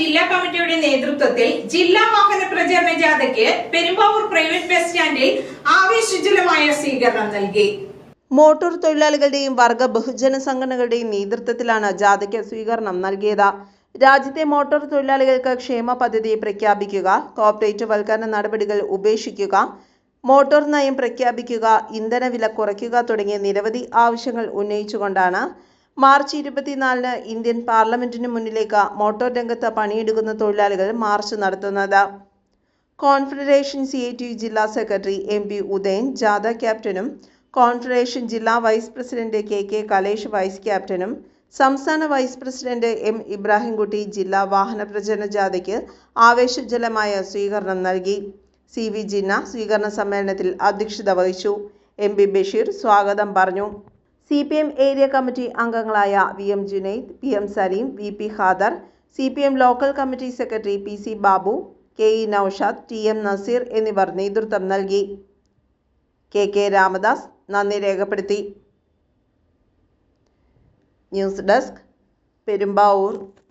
ജില്ലാ കമ്മിറ്റിയുടെ നേതൃത്വത്തിൽ ജില്ലാ വാഹന പ്രചരണ ജാഥയ്ക്ക് പെരുമ്പാവൂർ പ്രൈവറ്റ് ബസ് സ്റ്റാൻഡിൽ ആവേശജലമായ സ്വീകരണം നൽകി. മോട്ടോർ തൊഴിലാളികളുടെയും വർഗ ബഹുജന സംഘടനകളുടെയും നേതൃത്വത്തിലാണ് ജാഥയ്ക്ക് സ്വീകരണം നൽകിയത്. രാജ്യത്തെ മോട്ടോർ തൊഴിലാളികൾക്ക് ക്ഷേമ പദ്ധതി പ്രഖ്യാപിക്കുക കോർപ്പറേറ്റ് വൽക്കരണ നടപടികൾ ഉപേക്ഷിക്കുക മോട്ടോർ നയം പ്രഖ്യാപിക്കുക ഇന്ധനവില കുറയ്ക്കുക തുടങ്ങിയ നിരവധി ആവശ്യങ്ങൾ ഉന്നയിച്ചുകൊണ്ടാണ് മാർച്ച് ഇരുപത്തിനാലിന് ഇന്ത്യൻ പാർലമെന്റിന് മുന്നിലേക്ക് മോട്ടോർ രംഗത്ത് പണിയെടുക്കുന്ന തൊഴിലാളികൾ മാർച്ച് നടത്തുന്നത്. കോൺഫെഡറേഷൻ സി ടി ജില്ലാ സെക്രട്ടറി എം പി ഉദയൻ ജാഥ ക്യാപ്റ്റനും കോൺഫെഡറേഷൻ ജില്ലാ vice president K K Kalesh vice ക്യാപ്റ്റനും സംസ്ഥാന വൈസ് പ്രസിഡന്റ് എം ഇബ്രാഹിംകുട്ടി ജില്ലാ വാഹന പ്രചരണ ജാഥയ്ക്ക് ആവേശജലമായ സ്വീകരണം നൽകി. സി വി ജിന്ന സ്വീകരണ സമ്മേളനത്തിൽ അധ്യക്ഷത വഹിച്ചു. എം പി ബഷീർ സ്വാഗതം പറഞ്ഞു. C P M area committee അംഗങ്ങളായ V M Junaid P M Saleem V P Khader C P M local committee secretary P C Babu K E Naushad T M Nazeer എന്നിവർ നേതൃത്വം നൽകി. K K Ramadas നന്ദി രേഖപ്പെടുത്തി. News desk Perumbavoor.